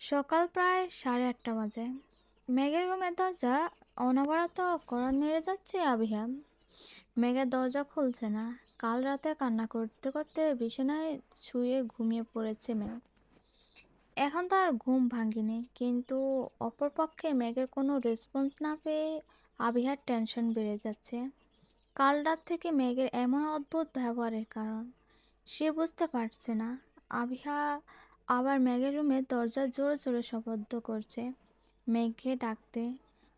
সকাল প্রায় সাড়ে আটটা বাজে। মেঘের রুমের দরজা অনবরত কড়া নেড়ে যাচ্ছে আবিহা। মেঘের দরজা খুলছে না। কাল রাতে কান্না করতে করতে বিছানায় শুয়ে ঘুমিয়ে পড়েছে মেঘ। এখন তার ঘুম ভাঙিনি, কিন্তু অপরপক্ষে মেঘের কোনো রেসপন্স না পেয়ে আবিহার টেনশন বেড়ে যাচ্ছে। কাল রাত থেকে মেঘের এমন অদ্ভুত ব্যবহারের কারণ, সে বুঝতে পারছে না। আবিহা আবার মেঘের রুমে দরজা জোরে জোরে শব্দ করছে। মেঘকে ডাকতে।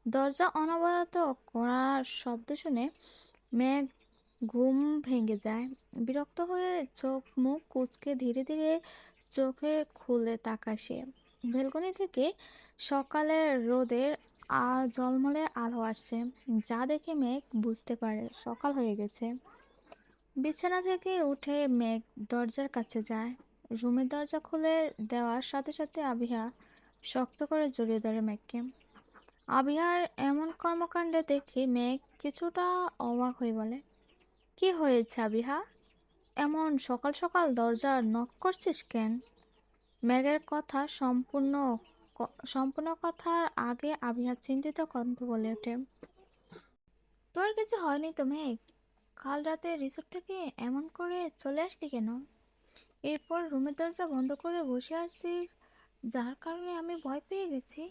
দরজা অনবরত করার শব্দ শুনে মেঘ ঘুম ভেঙে যায়। বিরক্ত হয়ে চোখ মুখ কুচকে ধীরে ধীরে চোখে খুলে তাকাসে বেলকনি থেকে সকালে রোদের আ, ঝলমলে আলো আসছে। যা দেখে মেঘ বুঝতে পারে সকাল হয়ে গেছে। বিছানা থেকে উঠে মেঘ দরজার কাছে যায়। রুমের দরজা খুলে দেওয়ার সাথে সাথে আবিহা শক্ত করে জড়িয়ে ধরে মেঘকে আবিহার এমন কর্মকাণ্ডে দেখে মেঘ কিছুটা অবাক হয়ে বলে, কি হয়েছে আবিহা এমন সকাল সকাল দরজা নক করছিস কেন? মেঘের কথা সম্পূর্ণ সম্পূর্ণ কথার আগে আবিহা চিন্তিত কণ্ঠ বলে ওঠে, তোর কিছু হয়নি তো মেঘ কাল রাতে রিসোর্ট থেকে এমন করে চলে আসলি কেন? এরপর রুমের দরজা বন্ধ করে বসে আছিস, যার কারণে আমি ভয় পেয়ে গেছি।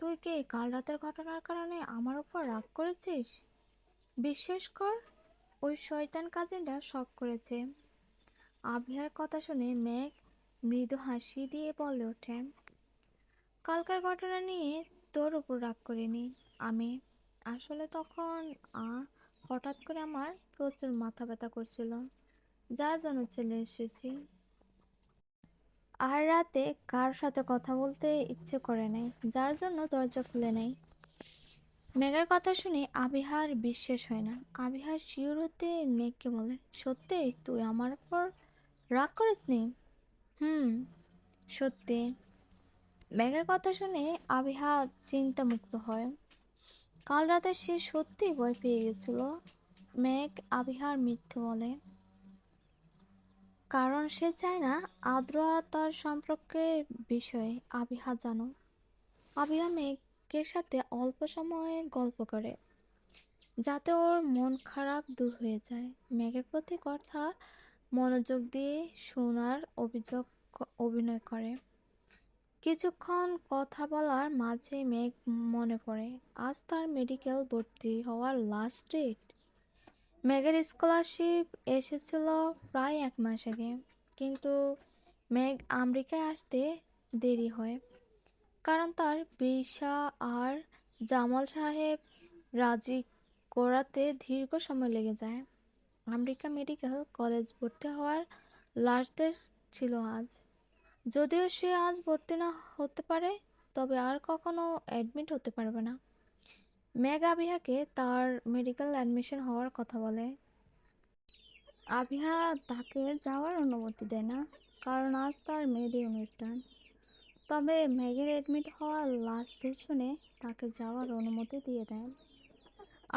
তুই কি, কাল রাতের ঘটনার কারণে আমার উপর রাগ করেছিস? বিশ্বাস কর, ওই শয়তান কাজিনটা শখ করেছে। আবিহার কথা শুনে মেঘ মৃদু হাসি দিয়ে বলে ওঠে, কালকার ঘটনা নিয়ে তোর উপর রাগ করিনি আমি। আসলে তখন হঠাৎ করে আমার প্রচুর মাথা ব্যথা করছিল। যার জন্য চলে এসেছি। আর রাতে কার সাথে কথা বলতে ইচ্ছে করে নাই, যার জন্য দরজা খুলে নেই। মেঘের কথা শুনে আবিহার বিশ্বাস হয় না। আবিহার শিওর হতে মেঘকে বলে, সত্যি, তুই আমার উপর রাগ করিসনি হুম, সত্যি। মেঘের কথা শুনে আবিহা চিন্তামুক্ত হয়। কাল রাতে সে সত্যি ভয় পেয়ে গেছিল। মেঘ আবিহার মিথ্যে বলে কারণ সে চায় না আদ্র আর তার সম্পর্কের বিষয়ে আবিহা জানো আবিহা মেঘের সাথে অল্প সময়ে গল্প করে, যাতে ওর মন খারাপ দূর হয়ে যায়। মেঘের প্রতি কথা মনোযোগ দিয়ে শোনার অভিযোগ অভিনয় করে। কিছুক্ষণ কথা বলার মাঝে মেঘ মনে পড়ে। আজ তার মেডিকেল ভর্তি হওয়ার লাস্ট ডেট মেঘের স্কলারশিপ এসেছিল প্রায় এক মাস আগে। কিন্তু মেঘ আমেরিকায় আসতে দেরি হয়। কারণ তার ভিসা আর জামাল সাহেব রাজি করাতে দীর্ঘ সময় লেগে যায়। আমেরিকা মেডিকেল কলেজ ভর্তি হওয়ার লাস্ট ছিল আজ। যদিও সে আজ ভর্তি না হতে পারে, তবে আর কখনো অ্যাডমিট হতে পারবে না। মেঘ আবিহাকে তার মেডিকেল অ্যাডমিশন হওয়ার কথা বলে। আবিহা তাকে যাওয়ার অনুমতি দেয় না, কারণ আজ তার মেয়েদের অনুষ্ঠান। তবে মেঘের অ্যাডমিট হওয়ার লাস্ট শুনে তাকে যাওয়ার অনুমতি দিয়ে দেয়।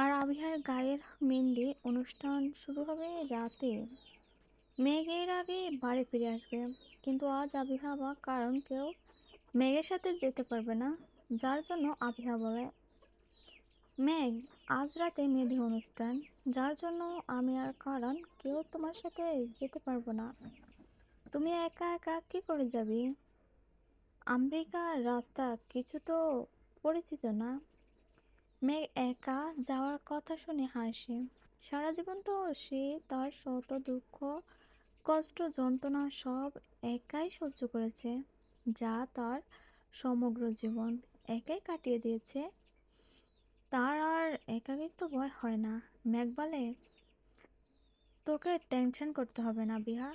আর আবিহার গায়ের মেহেন্দি অনুষ্ঠান শুরু হবে রাতে। মেঘের আগে বাড়ি ফিরে আসবে, কিন্তু আজ আবিহা বা কারণ কেউ মেঘের সাথে যেতে পারবে না, যার জন্য আবিহা বলে মেঘ, আজ রাতে মেহেদি অনুষ্ঠান। যার জন্য আমি আর কারণ কেউ তোমার সাথে যেতে পারব না। তুমি একা একা কি করে যাবি? আমেরিকার রাস্তা কিছু তো পরিচিত না। মেঘ একা যাওয়ার কথা শুনে হাসে। সারা জীবন তো সে তার শত দুঃখ, কষ্ট, যন্ত্রণা সব একাই সহ্য করেছে, যা তার সমগ্র জীবন একাই কাটিয়ে দিয়েছে। তার আর একাকিত্ব ভয় হয় না। মেঘ বলে, তোকে টেনশন করতে হবে না বিহা।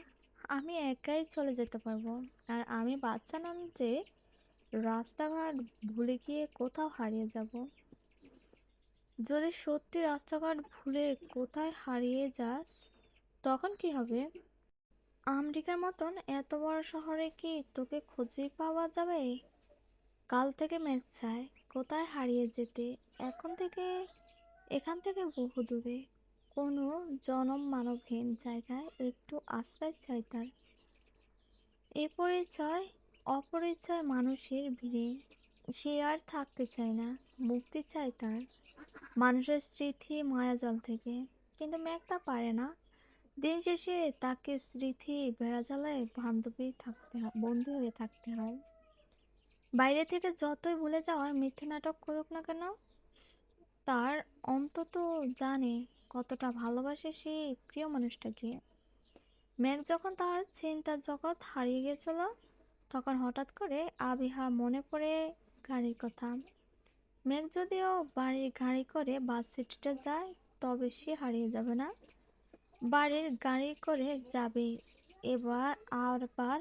আমি একাই চলে যেতে পারব। আর আমি বাচ্চা নন যে রাস্তাঘাট ভুলে গিয়ে কোথাও হারিয়ে যাব। যদি সত্যি রাস্তাঘাট ভুলে কোথায় হারিয়ে যাস, তখন কি হবে? আমেরিকার মতন এত বড় শহরে কি তোকে খুঁজে পাওয়া যাবে? কাল থেকে মেঘ চায় কোথায় হারিয়ে যেতে। এখন থেকে, এখান থেকে বহু দূরে। কোনো জনম মানবহীন জায়গায় একটু আশ্রয় চাই তার। এ পরিচয়, অপরিচয় মানুষের ভিড়ে সে আর থাকতে চায় না, মুক্তি চায় তার। মানুষের স্মৃতি মায়াজাল থেকে, কিন্তু মেঘ তা পারে না। দিন শেষে তাকে স্মৃতি বেড়াজালায় বান্ধবী থাকতে হয় বন্দী হয়ে থাকতে হয়। বাইরে থেকে যতই ভুলে যাওয়ার মিথ্যে নাটক করুক না কেন তার অন্তত জানে কতটা ভালোবাসে সেই প্রিয় মানুষটাকে। মেঘ যখন তার চিন্তার জগৎ হারিয়ে গেছিল, তখন হঠাৎ করে আবিহা মনে পড়ে গাড়ির কথা। মেঘ যদিও বাড়ির গাড়ি করে বাস সিটিতে যায়, তবে সে হারিয়ে যাবে না। বাড়ির গাড়ি করে যাবে, এবার আর বার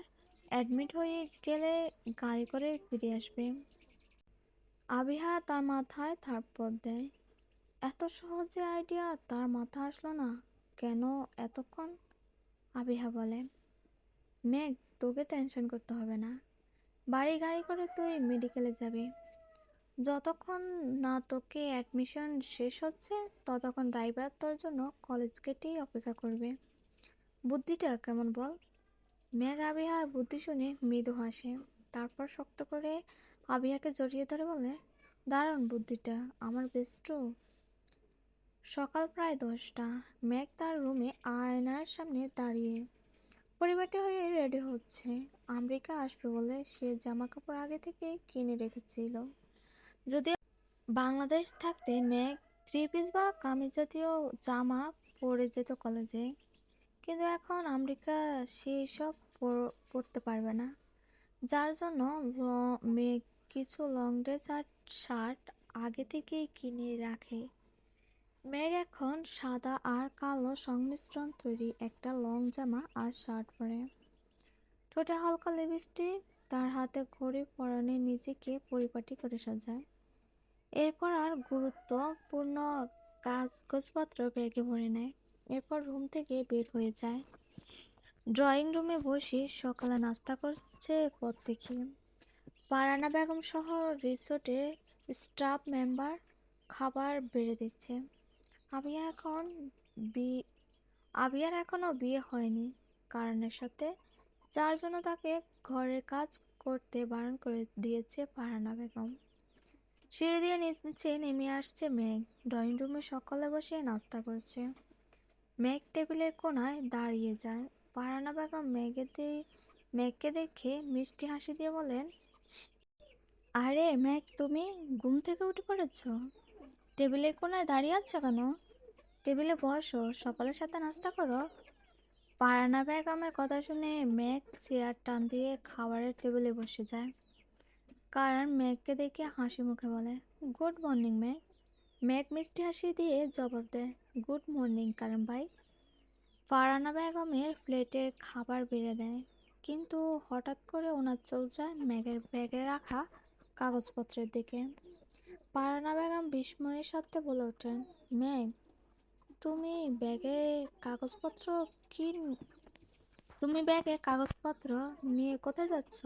অ্যাডমিট হয়ে গেলে গাড়ি করে ফিরে আসবে। আবিহা তার মাথায় থাপ্পড় দেয়। এত সহজে আইডিয়া তার মাথা আসলো না। কেন এতক্ষণ? আবিহা বলে মেঘ, তোকে টেনশন করতে হবে না। বাড়ি গাড়ি করে তুই মেডিকেলে যাবি। যতক্ষণ না তোকে অ্যাডমিশন শেষ হচ্ছে, ততক্ষণ ড্রাইভার তোর জন্য কলেজ গেটেই অপেক্ষা করবে। বুদ্ধিটা কেমন বল? মেঘ, আবিহার বুদ্ধি শুনে মৃদু হাসে। তারপর শক্ত করে আবিহাকে জড়িয়ে ধরে বলে, দারুণ বুদ্ধিটা, আমার বেস্ট সকাল প্রায় দশটা। মেঘ তার রুমে আয়নার সামনে দাঁড়িয়ে পরিবারটি হয়ে রেডি হচ্ছে। আমেরিকা আসবে বলে সে জামা কাপড় আগে থেকে কিনে রেখেছিল। যদি বাংলাদেশ থাকতে মেঘ থ্রি পিস বা কামিজ জাতীয় জামা পরে যেত কলেজে। কিন্তু এখন আমেরিকা সেই সব পরতে পারবে না। যার জন্য মেঘ কিছু লং ড্রেস আর শার্ট আগে থেকেই কিনে রাখে। মেঘ এখন সাদা আর কালো সংমিশ্রণ তৈরি একটা লং জামা আর শার্ট পরে। ঠোঁটে হালকা লিপস্টিক, তার হাতে ঘড়ি পরনে নিজেকে পরিপাটি করে সাজায়। এরপর আর গুরুত্বপূর্ণ কাগজপত্র ব্যাগে ভরে নেয়। এরপর রুম থেকে বের হয়ে যায়। ড্রয়িং রুমে বসে সকালে নাস্তা করছে দেখে। পারানা বেগম সহ রিসোর্টে স্টাফ মেম্বার খাবার বেড়ে দিচ্ছে। আবিয়া এখন বি আবিয়ার এখনও বিয়ে হয়নি কারণের সাথে, যার জন্য তাকে ঘরের কাজ করতে বারণ করে দিয়েছে পারানা বেগম। সিঁড়ি দিয়ে নিচে নেমে আসছে মেঘ। ড্রয়িং রুমে সকালে বসে নাস্তা করছে। মেঘ টেবিলের কোনায় দাঁড়িয়ে যায়। পারানা বেগম দিয়ে মেঘকে দেখে মিষ্টি হাসি দিয়ে বলেন, আরে মেঘ, তুমি ঘুম থেকে উঠে পড়েছ? টেবিলের কোনায় দাঁড়িয়ে আছো কেন? টেবিলে বসো, সকালের সাথে নাস্তা করো। পারানা বেগমের কথা শুনে মেঘ চেয়ার টান দিয়ে খাবারের টেবিলে বসে যায়। কারণ মেঘকে দেখে হাসি মুখে বলে, গুড মর্নিং মেঘ মেঘ মিষ্টি হাসি দিয়ে জবাব দেয়, গুড মর্নিং, কারণ ভাই। ফারানা বেগমের প্লেটে খাবার বেড়ে দেয়, কিন্তু হঠাৎ করে ওনার চোখ যায় মেঘের ব্যাগে রাখা কাগজপত্রের দিকে। পারানা বেগম বিস্ময়ের সাথে বলে ওঠেন মেঘ তুমি ব্যাগে কাগজপত্র কি তুমি ব্যাগে কাগজপত্র নিয়ে কোথায় যাচ্ছ?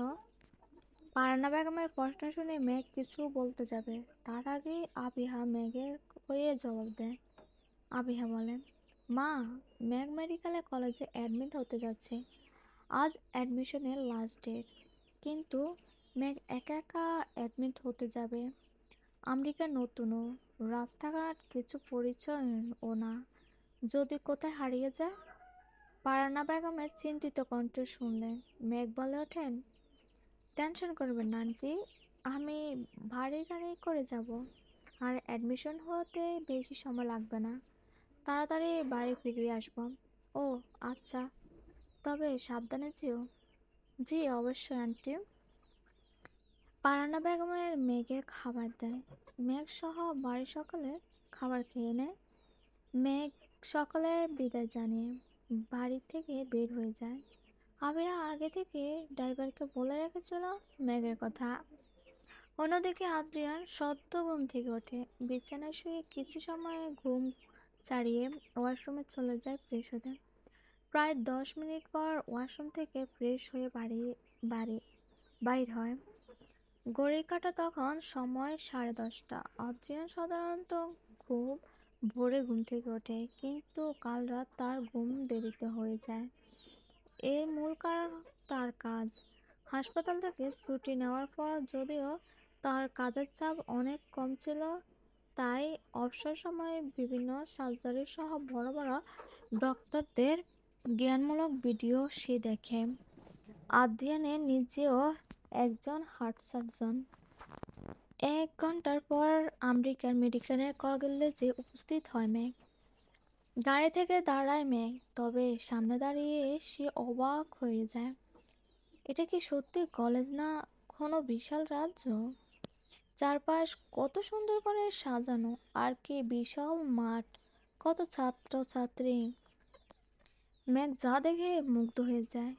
পারানা বেগমের প্রশ্ন শুনে মেঘ কিছু বলতে যাবে। তার আগে আবিহা মেঘের হয়ে জবাব দেয়। আবিহা বলেন, মা, মেঘ মেডিকেলে কলেজে অ্যাডমিট হতে যাচ্ছে। আজ অ্যাডমিশনের লাস্ট ডেট। কিন্তু মেঘ একা একা অ্যাডমিট হতে যাবে। আমেরিকা নতুনও রাস্তাঘাট কিছু পরিচয় ও না। যদি কোথায় হারিয়ে যায়? পারানা বেগমের চিন্তিত কণ্ঠ শুনলেন, মেঘ বলে ওঠেন, টেনশন করবেন না, আন্টি। আমি ভারী গাড়ি করে যাব। আর অ্যাডমিশন হতে বেশি সময় লাগবে না। তাড়াতাড়ি বাড়ি ফিরে আসব। ও আচ্ছা। তবে সাবধানে যেও। জি, অবশ্যই, আন্টি। পারানা বেগমের মেঘের খাবার দেয়। মেঘ সহ বাড়ির সকলে খাবার খেয়ে নেয়। মেঘ সকালে বিদায় জানিয়ে বাড়ি থেকে বের হয়ে যায়। আবিরা আগে থেকে ড্রাইভারকে বলে রেখেছিল মেঘের কথা। অন্যদিকে আদ্রিয়ান সদ্য ঘুম থেকে ওঠে। বিছানায় শুয়ে কিছু সময় ঘুম ছাড়িয়ে ওয়াশরুমে চলে যায় ফ্রেশ হতে প্রায় দশ মিনিট পর ওয়াশরুম থেকে ফ্রেশ হয়ে বাড়ি বাড়ি, বাইর হয়। ঘড়ির কাটা তখন সময় সাড়ে দশটা। আদ্রিয়ান সাধারণত খুব ভোরে ঘুম থেকে ওঠে, কিন্তু কাল রাত তার ঘুম দেরিতে হয়ে যায়। এর মূল কারণ তার কাজ। হাসপাতাল থেকে ছুটি নেওয়ার পর যদিও তার কাজের চাপ অনেক কম ছিল, তাই অবসর সময়ে বিভিন্ন সার্জারি সহ বড় বড় ডক্টরদের জ্ঞানমূলক ভিডিও সে দেখে। আদ্রিয়ানে নিজেও একজন হার্ট সার্জন এক ঘণ্টার পর আমেরিকার মেডিকেলের কলেজে উপস্থিত হয় মেঘ গাড়ি থেকে দাঁড়ায় মেঘ তবে সামনে দাঁড়িয়ে সে অবাক হয়ে যায়। এটা কি সত্যি কলেজ না কোনো বিশাল রাজ্য? চারপাশ কত সুন্দর করে সাজানো, আর কি বিশাল মাঠ, কত ছাত্র ছাত্রী মেঘ যা দেখে মুগ্ধ হয়ে যায়।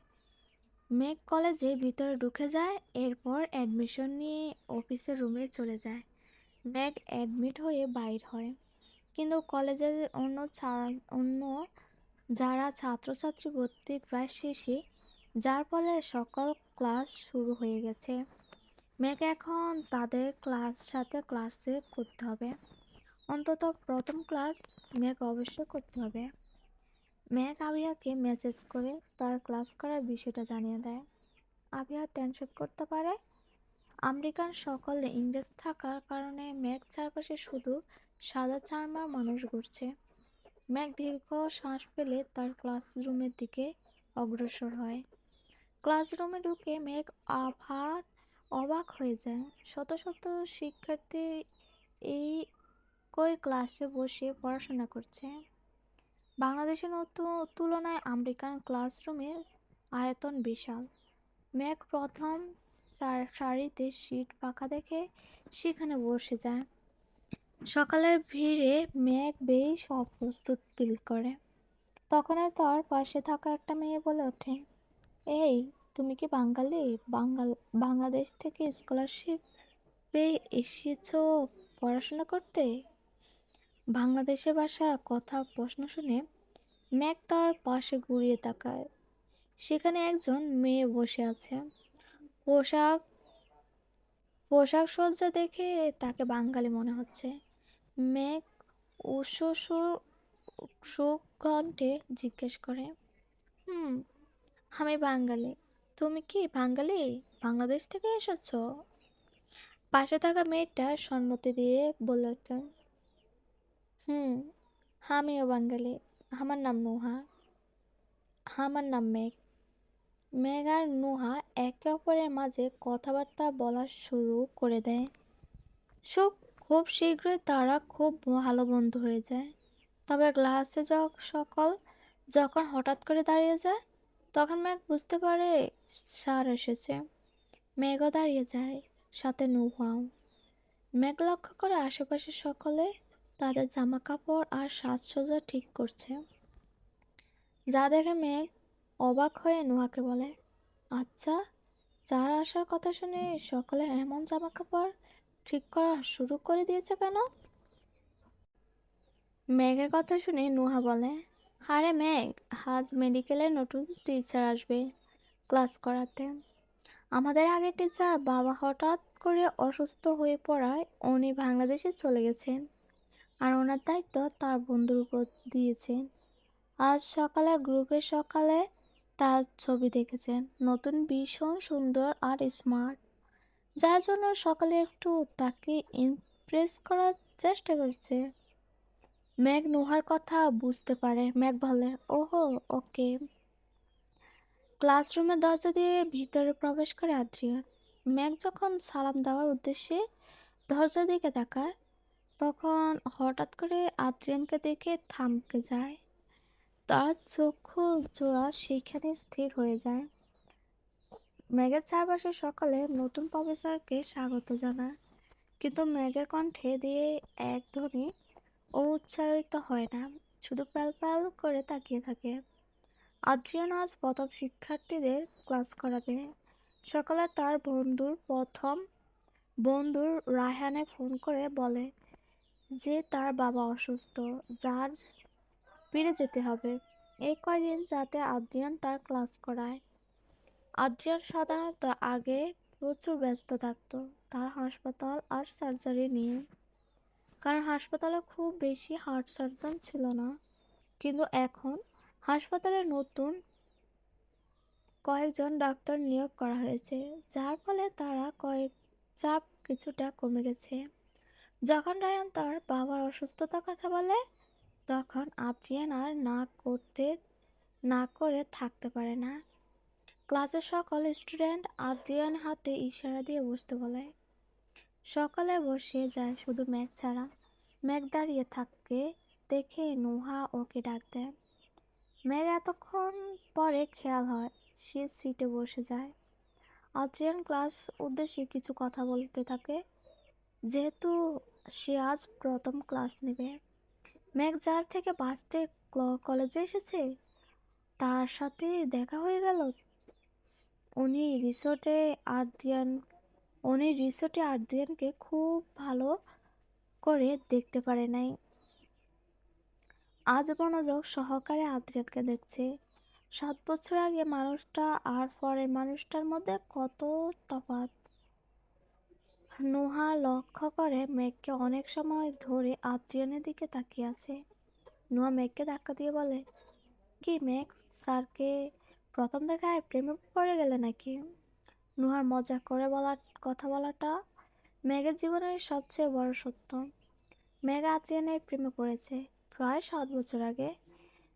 মেঘ কলেজের ভিতরে ঢুকে যায়, এরপর অ্যাডমিশন নিয়ে অফিসের রুমে চলে যায়। মেঘ অ্যাডমিট হয়ে বাইর হয়। কিন্তু কলেজের অন্য অন্য যারা ছাত্রছাত্রী ভর্তি প্রায় শেষে, যার ফলে সকল ক্লাস শুরু হয়ে গেছে। মেঘ এখন তাদের ক্লাস সাথে ক্লাসে করতে হবে। অন্তত প্রথম ক্লাস মেঘ অবশ্যই করতে হবে। মেঘ আবিয়াকে মেসেজ করে তার ক্লাস করার বিষয়টা জানিয়ে দেয়। আবিয়া টেনশন করতে পারে। আমেরিকান সকলে ইংরেজ থাকার কারণে মেঘ চারপাশে শুধু সাদা চারমার মানুষ ঘুরছে। মেঘ দীর্ঘ শ্বাস ফেলে তার ক্লাসরুমের দিকে অগ্রসর হয়। ক্লাসরুমে ঢুকে মেঘ আভার অবাক হয়ে যায়। শত শত শিক্ষার্থী এই কই ক্লাসে বসে পড়াশোনা করছে। বাংলাদেশের তুলনায় আমেরিকান ক্লাসরুমের আয়তন বিশাল। মেঘ প্রথম সার- সারিতে সিট পাখা দেখে সেখানে বসে যায়। সকালের ভিড়ে মেঘ বেশ অপ্রস্তুত ফিল করে। তখনই তার পাশে থাকা একটা মেয়ে বলে ওঠে, এই, তুমি কি বাঙালি? বাঙাল, বাংলাদেশ থেকে স্কলারশিপ পেয়ে এসেছ পড়াশোনা করতে? বাংলাদেশের ভাষা কথা প্রশ্ন শুনে ম্যাক তার পাশে ঘুরিয়ে তাকায়। সেখানে একজন মেয়ে বসে আছে। পোশাক পোশাক সজ্জা দেখে তাকে বাঙালি মনে হচ্ছে। উষসুর সুকণ্ঠে জিজ্ঞেস করে হুম আমি বাঙালি তুমি কি বাঙালি বাংলাদেশ থেকে এসেছ পাশে থাকা মেয়েটা সম্মতি দিয়ে বলে ওঠেন হুম আমিও বাঙালি। আমার নাম নুহা। আমার নাম মেঘ। মেঘ আর নুহা একে অপরের মাঝে কথাবার্তা বলা শুরু করে দেয়। সব খুব শীঘ্রই তারা খুব ভালো বন্ধু হয়ে যায়। তবে ক্লাসে যখ সকল যখন হঠাৎ করে দাঁড়িয়ে যায়, তখন মেঘ বুঝতে পারে স্যার এসেছে। মেঘও দাঁড়িয়ে যায়, সাথে নুহাও। মেঘ লক্ষ্য করে আশেপাশে সকলে তাদের জামা কাপড় আর সাজসজ্জা ঠিক করছে। যা দেখে মেঘ অবাক হয়ে নুহাকে বলে আচ্ছা যার আসার কথা শুনে সকলে এমন জামা কাপড় ঠিক করা শুরু করে দিয়েছে কেন? মেঘের কথা শুনে নুহা বলে, আরে মেঘ আজ মেডিকেলে নতুন টিচার আসবে ক্লাস করাতে। আমাদের আগের টিচার বাবা হঠাৎ করে অসুস্থ হয়ে পড়ায় উনি বাংলাদেশে চলে গেছেন। আর ওনার দায়িত্ব তার বন্ধুর উপর দিয়েছেন আজ সকালে গ্রুপে সকালে তার ছবি দেখেছেন। নতুন, ভীষণ সুন্দর আর স্মার্ট। যার জন্য সকালে একটু তাকে ইমপ্রেস করার চেষ্টা করছে। ম্যাগ নোহার কথা বুঝতে পারে। ম্যাগ বলে, ওহো, ওকে। ক্লাসরুমের দরজা দিয়ে ভিতরে প্রবেশ করে আদ্রিয়ান। ম্যাগ যখন সালাম দেওয়ার উদ্দেশ্যে দরজার দিকে তাকায় তখন হঠাৎ করে আদ্রিয়ানকে দেখে থামকে যায়। তার চক্ষু জোড়া সেখানে স্থির হয়ে যায়। ম্যাগের চারপাশে সকালে নতুন প্রফেসরকে স্বাগত জানায়। কিন্তু ম্যাগের কণ্ঠে দিয়ে এক ধ্বনি ও উচ্চারিত হয় না, শুধু প্যাল করে তাকিয়ে থাকে। আদ্রিয়ান আজ প্রথম শিক্ষার্থীদের ক্লাস করাবে। সকালে তার বন্ধুর প্রথম বন্ধুর রায়হানে ফোন করে বলে যে তার বাবা অসুস্থ, যার ফিরে যেতে হবে। এই কয়দিন যাতে আদ্রিয়ান তার ক্লাস করায়। আদ্রিয়ান সাধারণত আগে প্রচুর ব্যস্ত থাকতো, তার হাসপাতাল আর সার্জারি নিয়ে। কারণ হাসপাতালে খুব বেশি হার্ট সার্জন ছিল না। কিন্তু এখন হাসপাতালে নতুন কয়েকজন ডাক্তার নিয়োগ করা হয়েছে, যার ফলে তারা কয়েক চাপ কিছুটা কমে গেছে। যখন রায়ান তার বাবার অসুস্থতার কথা বলে, তখন আদ্রিয়ান আর না করতে, না করে থাকতে পারে না। ক্লাসের সকল স্টুডেন্ট আদ্রিয়ান হাতে ইশারা দিয়ে বসতে বলে। সকালে বসে যায় শুধু ম্যাগ ছাড়া। ম্যাগ দাঁড়িয়ে থাকে দেখে নুহা ওকে ডাক দেয়। ম্যাগ এতক্ষণ পরে খেয়াল হয়, সে সিটে বসে যায়। আদ্রিয়ান ক্লাস উদ্দেশ্যে কিছু কথা বলতে থাকে। যেহেতু সে আজ প্রথম ক্লাস নেবে। ম্যাগ যার থেকে বাঁচতে কলেজে এসেছে, তার সাথে দেখা হয়ে গেল। উনি রিসোর্টে আর্দিয়ান উনি রিসোর্টে আর্দিয়ানকে খুব ভালো করে দেখতে পারে নাই। আজ মনোযোগ সহকারে আদ্রিয়ানকে দেখছে। সাত বছর আগে মানুষটা আর পরের মানুষটার মধ্যে কত তফাৎ। নোহা লক্ষ্য করে মেঘকে অনেক সময় ধরে আদ্রিয়ানের দিকে তাকিয়ে আছে। নোহা মেঘকে ধাক্কা দিয়ে বলে, কি মেঘ? স্যারকে প্রথম দেখায় প্রেমে পড়ে গেলে নাকি? নুহার মজা করে বলা কথা বলাটা মেঘের জীবনের সবচেয়ে বড় সত্য। মেঘ আদ্রিয়ানের প্রেমে পড়েছে প্রায় সাত বছর আগে।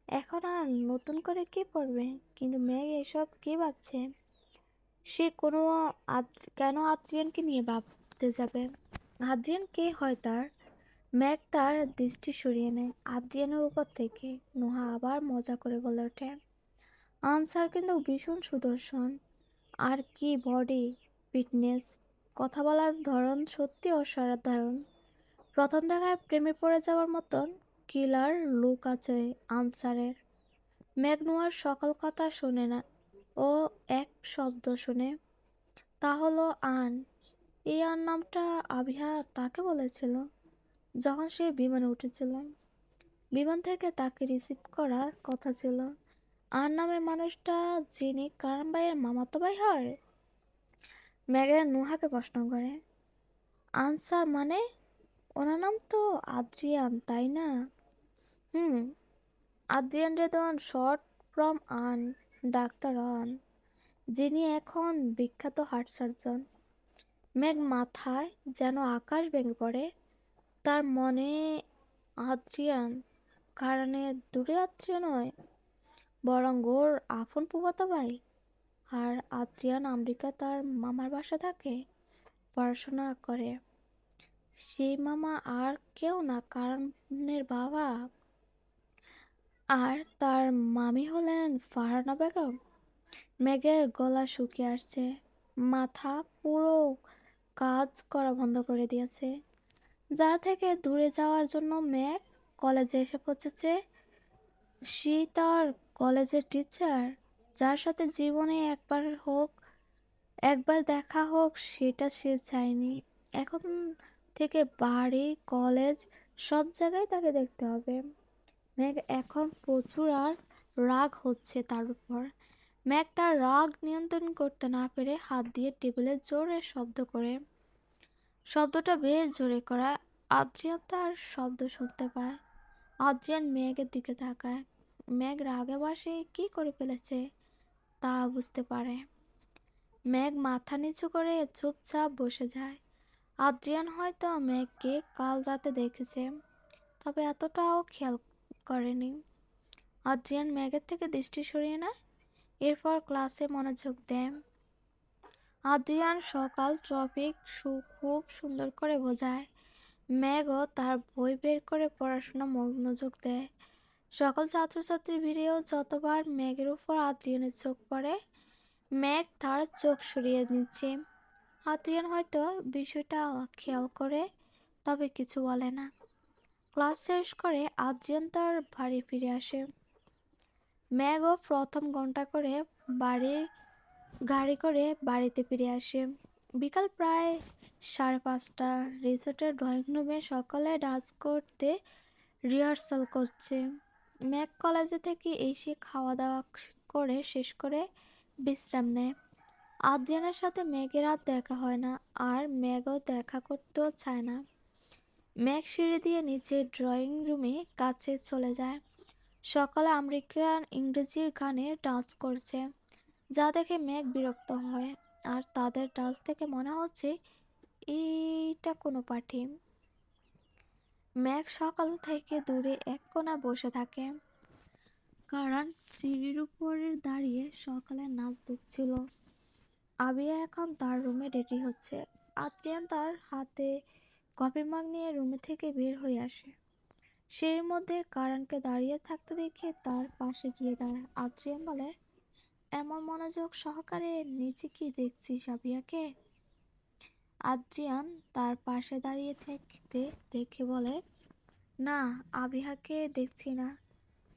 এখন আর নতুন করে কি পড়বে? কিন্তু মেঘ এসব কি ভাবছে? সে কোনো কেন আদ্রিয়ানকে নিয়ে ভাবতে যাবে। আদ্রিয়ান কে হয় তার? ম্যাক তার দৃষ্টি সরিয়ে নেয়। আদ্রিয়ানের উপর থেকে নোহা আবার মজা করে বলে ওঠে, আনসার কিন্তু ভীষণ সুদর্শন। আর কি বডি, ফিটনেস, কথা বলার ধরন সত্যি অসাধারণ। প্রথম দেখায় প্রেমে পড়ে যাওয়ার মতন কিলার লুক আছে আনসারের। ম্যাগনোয়ার সকল কথা শোনে না। ও এক শব্দ শুনে, তা হলো আন। আন নামটা আবিহা তাকে বলেছিল যখন সে বিমানে উঠেছিল। বিমান থেকে তাকে রিসিভ করার কথা ছিল। আর নামে মানুষটা যিনি কারাম ভাইয়ের মামাতো ভাই হয় ম্যাগের নুহাকে প্রশ্ন করে। আনসার মানে ওনার নাম তো আদ্রিয়ান, তাই না? হুম, আদ্রিয়ান রেদন শর্ট ফ্রম আন ডাক্তার অন যিনি এখন বিখ্যাত হার্ট সার্জন ম্যাগ মাথায় যেন আকাশ ভেঙে পড়ে। তার মনে আদ্রিয়ান কারণে দূরে আত্মীয় নয়, বরং ওর আপন ফুফাতো ভাই। আর আদ্রিয়ান আমেরিকা তার মামার বাসা থাকে, পড়াশোনা করে। সেই মামা আর কেউ না, কারণের বাবা। আর তার মামি হলেন ফারহানা বেগম। মেঘের গলা শুকিয়ে আসছে, মাথা পুরো কাজ করা বন্ধ করে দিয়েছে। যার থেকে দূরে যাওয়ার জন্য মেঘ কলেজে এসে পৌঁছেছে, সে তার কলেজের টিচার যার সাথে জীবনে একবার হোক, একবার দেখা হোক, সেটা সে চায়নি। এখন থেকে বাড়ি, কলেজ, সব জায়গায় তাকে দেখতে হবে। ম্যাগ এখন প্রচুর আর রাগ হচ্ছে তার উপর। ম্যাগ তার রাগ নিয়ন্ত্রণ করতে না পেরে হাত দিয়ে টেবিলে জোরে শব্দ করে। শব্দটা বেশ জোরে করা আদ্রিয়ান তার শব্দ শুনতে পায়। আদ্রিয়ান মেঘের দিকে তাকায়। ম্যাগ রাগে বাসে, কী করে ফেলেছে? তা বুঝতে পারে। ম্যাগ মাথা নিচু করে চুপচাপ বসে যায়। আদ্রিয়ান হয়তো ম্যাগকে কাল রাতে দেখেছে, তবে এতটাও খেয়াল করেনি। আদ্রিয়ান ম্যাগের থেকে দৃষ্টি সরিয়ে নেয় এরপর ক্লাসে মনোযোগ দেন। আদ্রিয়ান সকাল ট্রপিক খুব সুন্দর করে বোঝায়। ম্যাগও তার বই বের করে পড়াশোনা মনোযোগ দেয়। সকল ছাত্রছাত্রীর ভিড়েও যতবার ম্যাগের উপর আদ্রিয়ানের চোখ পড়ে, ম্যাগ তার চোখ সরিয়ে নিচ্ছে। আদ্রিয়ান হয়তো বিষয়টা খেয়াল করে, তবে কিছু বলে না। ক্লাস শেষ করে আদ্রিয়ান তার বাড়ি ফিরে আসে। ম্যাগও প্রথম ঘণ্টা করে বাড়ি, গাড়ি করে বাড়িতে ফিরে আসে। বিকাল প্রায় সাড়ে পাঁচটা। রিসোর্টের ড্রয়িং রুমে সকালে ডান্স করতে রিহার্সাল করছে। ম্যাক কলেজে থেকে এসে খাওয়া দাওয়া করে শেষ করে বিশ্রাম নেয়। আদ্রিয়ানের সাথে ম্যাগের আর দেখা হয় না, আর ম্যাগও দেখা করতেও চায় না। ম্যাগ সিঁড়ি দিয়ে নিচে ড্রয়িং রুমে কাছে চলে যায়। সকালে আমেরিকান ইংরেজির গানে ডান্স করছে, যা দেখে মেঘ বিরক্ত হয়। আর তাদের টাচ থেকে মনে হচ্ছে এইটা কোনো পার্টি। মেঘ সকাল থেকে দূরে এক কোণা বসে থাকে। কারণ সিঁড়ির উপরে দাঁড়িয়ে সকালে নাচ দেখছিল। আবিয়া এখন তার রুমে রেডি হচ্ছে। আদ্রিয়ান তার হাতে কফি মাগ নিয়ে রুমে থেকে বের হয়ে আসে। সেই মধ্যে কারণকে দাঁড়িয়ে থাকতে দেখে তার পাশে গিয়ে দাঁড়ায়। আদ্রিয়ান বলে, এমন মনোযোগ সহকারে নিচে কি দেখছি আবিয়াকে আদ্রিয়ান তার পাশে দাঁড়িয়ে থাকতে দেখে বলে, না, আবিহাকে দেখছি না,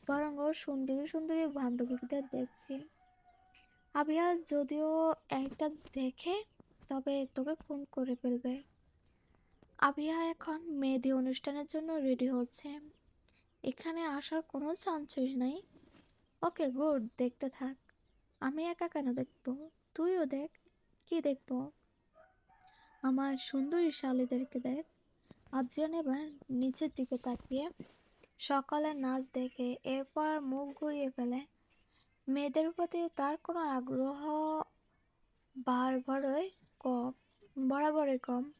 বরং ওর সুন্দরী সুন্দরী বান্ধবীদের দেখছি। আবিহা যদিও একটা দেখে, তবে তোকে খুন করে ফেলবে। আবিহা এখন মেহেদি অনুষ্ঠানের জন্য রেডি হচ্ছে। এখানে আসার কোনো চান্সই নাই। ওকে, গুড, দেখতে থাক। আমি একা কেন দেখব? তুইও দেখ, কি দেখব? আমার সুন্দরী শালীদেরকে দেখ। আদ্রিয়ান এবার নিচের দিকে তাকিয়ে সকালের নাচ দেখে এরপর মুখ ঘুরিয়ে ফেলে। মেয়েদের প্রতি তার কোনো আগ্রহ বারবারই কম, বরাবরই কম।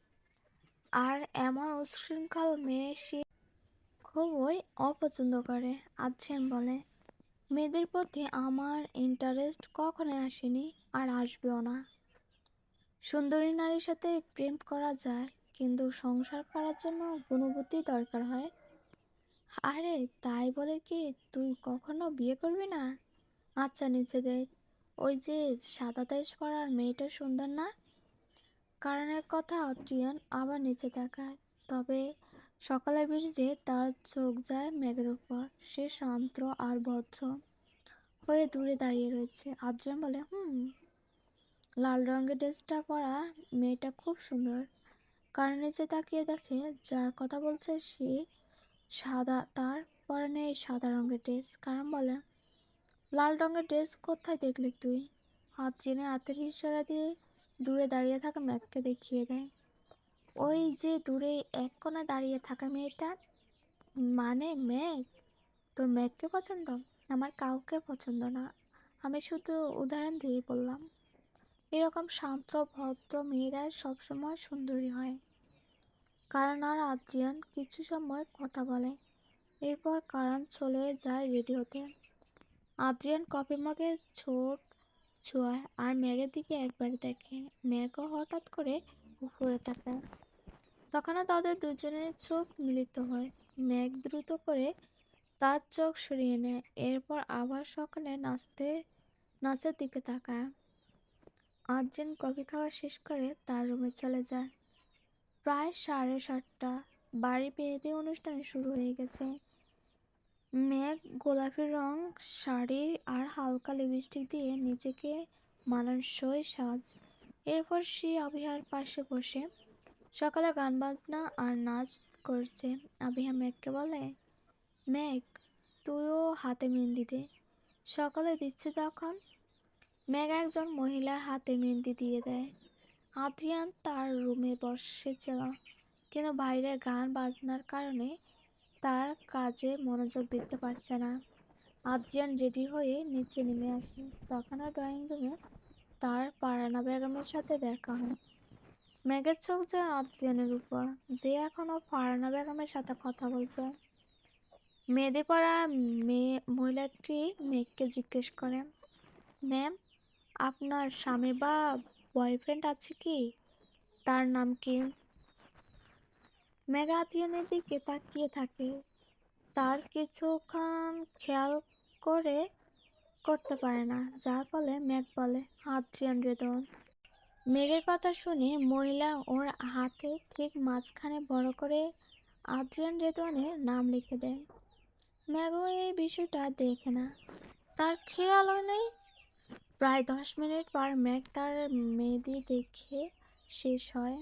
আর এমন উশৃঙ্খল মেয়ে সে খুবই অপছন্দ করে, আছেন বলে। মেয়েদের প্রতি আমার ইন্টারেস্ট কখনো আসেনি আর আসবেও না। সুন্দরী নারীর সাথে প্রেম করা যায়, কিন্তু সংসার করার জন্য গুণবতী দরকার হয়। আরে, তাই বলে কি তুই কখনো বিয়ে করবি না? আচ্ছা নিচে দেখ ওই যে সাদা দেশ পড়ার মেয়েটা সুন্দর না? কারণের কথা অট্রিয়ান আবার নিচে তাকায়। তবে সকালে বেরিয়ে তার চোখ যায় মেঘের উপর। সে শান্ত আর ভদ্র হয়ে দূরে দাঁড়িয়ে রয়েছে। আদ্রিয়ান বলে, হুম, লাল রঙের ড্রেসটা পরা মেয়েটা খুব সুন্দর। কারণ নিচে তাকিয়ে দেখে যার কথা বলছে সে সাদা, তার পরনে সাদা রঙের ড্রেস। কারণ বলে, লাল রঙের ড্রেস কোথায় দেখলি তুই? হাত চেনে হাতের ইশারা দিয়ে দূরে দাঁড়িয়ে থাকা ম্যাককে দেখিয়ে দেয়। ওই যে দূরে এক কোণে দাঁড়িয়ে থাকা মেয়েটা মানে ম্যাক তোর ম্যাককে পছন্দ? আমার কাউকে পছন্দ না। আমি শুধু উদাহরণ দিয়েই বললাম। এরকম শান্ত, ভদ্র মেয়েরা সবসময় সুন্দরী হয়। কারণ আর আদ্রিয়ান কিছু সময় কথা বলে। এরপর কারণ চলে যায় রেডিওতে। আদ্রিয়ান কফি ছোট ছোঁয়ায় আর ম্যাগের দিকে একবার দেখে ম্যাগও হঠাৎ করে উপরে তাকায়। তখনও তাদের দুজনের চোখ মিলিত হয়। ম্যাগ দ্রুত করে তার চোখ সরিয়ে নেয়। এরপর আবার সকালে নাচতে, নাচের দিকে তাকায়। আটজন কফি খাওয়া শেষ করে তার রুমে চলে যায়। প্রায় সাড়ে সাতটা। বাড়ি বিয়েতে অনুষ্ঠান শুরু হয়ে গেছে। মেঘ, গোলাপি রং, শাড়ি আর হালকা লিপস্টিক দিয়ে নিজেকে মানানসই সাজ। এরপর সে আবিহার পাশে বসে। সকালে গান বাজনা আর নাচ করছে। আবিহা মেঘকে বলে, মেঘ, তুইও হাতে মেহেন্দি দে। সকালে দিচ্ছে তখন? মেঘ একজন মহিলার হাতে মেহেন্দি দিয়ে দেয়। আদ্রিয়ান তার রুমে বসেছিল। কিন্তু বাইরের গান বাজনার কারণে তার কাজে মনোযোগ দিতে পারছে না। আদ্রিয়ান রেডি হয়ে নিচে নেমে আসে। তখনও ড্রয়িং রুমে তার পারানা বেগমের সাথে দেখা হয়। মেঘের চোখ যায় আদ্রিয়ানের উপর। যে এখনও ফারানা বেগমের সাথে কথা বলছে। মেয়েদের পাড়ার মেয়ে মহিলাটি মেঘকে জিজ্ঞেস করে, ম্যাম, আপনার স্বামী বা বয়ফ্রেন্ড আছে কি? তার নাম কি? আদ্রিয়ানের দিকে তাকিয়ে থাকে। তার কিছুক্ষণ খেয়াল করে করতে পারে না, যার ফলে মেঘ বলে, আদ্রিয়ান রেদন মেঘের কথা শুনে মহিলা ওর হাতে ঠিক মাঝখানে বড় করে আদ্রিয়ান রেদনের নাম লিখে দেয়। মেঘও এই বিষয়টা দেখে না। তার খেয়ালও নেই। প্রায় দশ মিনিট পর ম্যাগ তার মেয়েদি দেখে শেষ হয়।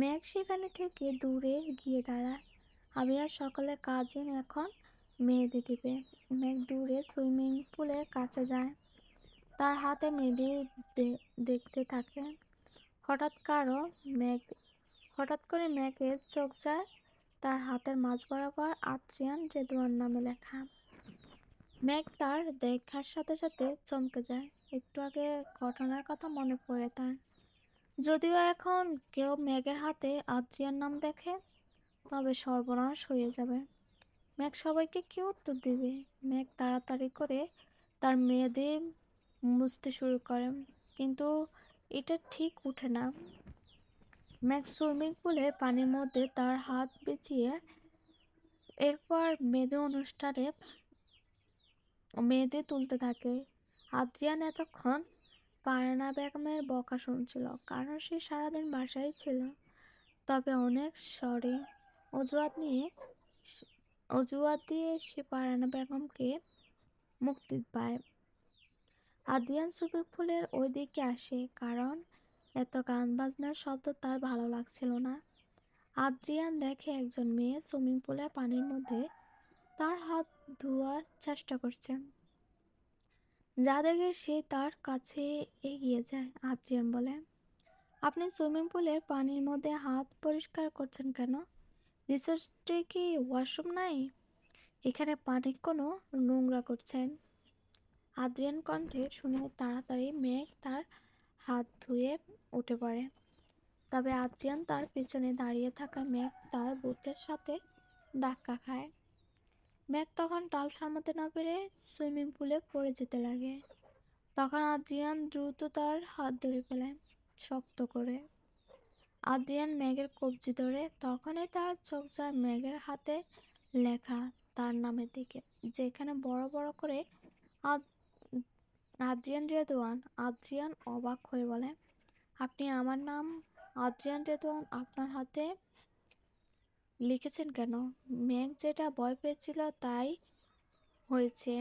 ম্যাগ সেখানে থেকে দূরে গিয়ে দাঁড়ায়। আমি আর সকালে কাজিন এখন মেহেদি দিবে ম্যাগ দূরে সুইমিং পুলের কাছে যায়। তার হাতে মেহেদি দেখতে থাকে। হঠাৎ কারও ম্যাগ হঠাৎ করে ম্যাগের চোখ যায়। তার হাতের মাঝ বরাবর আত্রিয়ান রেদওয়ান নামে লেখা। ম্যাগ তার দেখার সাথে সাথে চমকে যায়। একটু আগে ঘটনার কথা মনে পড়ে তার। যদিও এখন কেউ ম্যাগের হাতে আদ্রিয়ার নাম দেখে, তবে সর্বনাশ হয়ে যাবে। ম্যাগ সবাইকে কি উত্তর দিবে? ম্যাগ তাড়াতাড়ি করে তার মেয়েদের মুছতে শুরু করে, কিন্তু এটা ঠিক উঠে না। ম্যাগ সুইমিং পুলে পানির মধ্যে তার হাত বিছিয়ে এরপর মেয়েদের অনুষ্ঠানে মেয়েদের তুলতে থাকে। আদ্রিয়ান এতক্ষণ পায়না বেগমের বকা শুনছিল, কারণ সে সারাদিন বাসায় ছিল। তবে অনেক স্বরে অজুহাত নিয়ে অজুহাত দিয়ে সে পারানা বেগমকে মুক্তি পায়। আদ্রিয়ান সুইমিং পুলের ওই দিকে আসে, কারণ এত গান বাজনার শব্দ তার ভালো লাগছিল না। আদ্রিয়ান দেখে একজন মেয়ে সুইমিং পুলের পানির মধ্যে তার হাত ধোয়ার চেষ্টা করছে। যা দেখে সে তার কাছে এগিয়ে যায় আদ্রিয়ান বলে। আপনি সুইমিং পুলের পানির মধ্যে হাত পরিষ্কার করছেন কেন? রিসোর্টে কি ওয়াশরুম নাই? এখানে পানি কোনো নোংরা করছেন আদ্রিয়ান কণ্ঠে শুনে তাড়াতাড়ি মেঘ তার হাত ধুয়ে উঠে পড়ে। তবে আদ্রিয়ান তার পেছনে দাঁড়িয়ে থাকা মেঘ তার বুকের সাথে ধাক্কা খায়। মেঘ তখন টাল সামলাতে না পেরে সুইমিং পুলে পড়ে যেতে লাগে। তখন আদ্রিয়ান দ্রুত তার হাত ধরে ফেলে, শক্ত করে। আদ্রিয়ান ম্যাগের কবজি ধরে তখনই তার চোখ যায় ম্যাগের হাতে লেখা তার নামের দিকে, যেখানে বড় বড় করে আদ্রিয়ান রেদওয়ান আদ্রিয়ান অবাক হয়ে বলে, আপনি আমার নাম? আদ্রিয়ান রেদওয়ান আপনার হাতে লিখেছেন কেন? ম্যাগ যেটা ভয় পেয়েছিল তাই হয়েছে।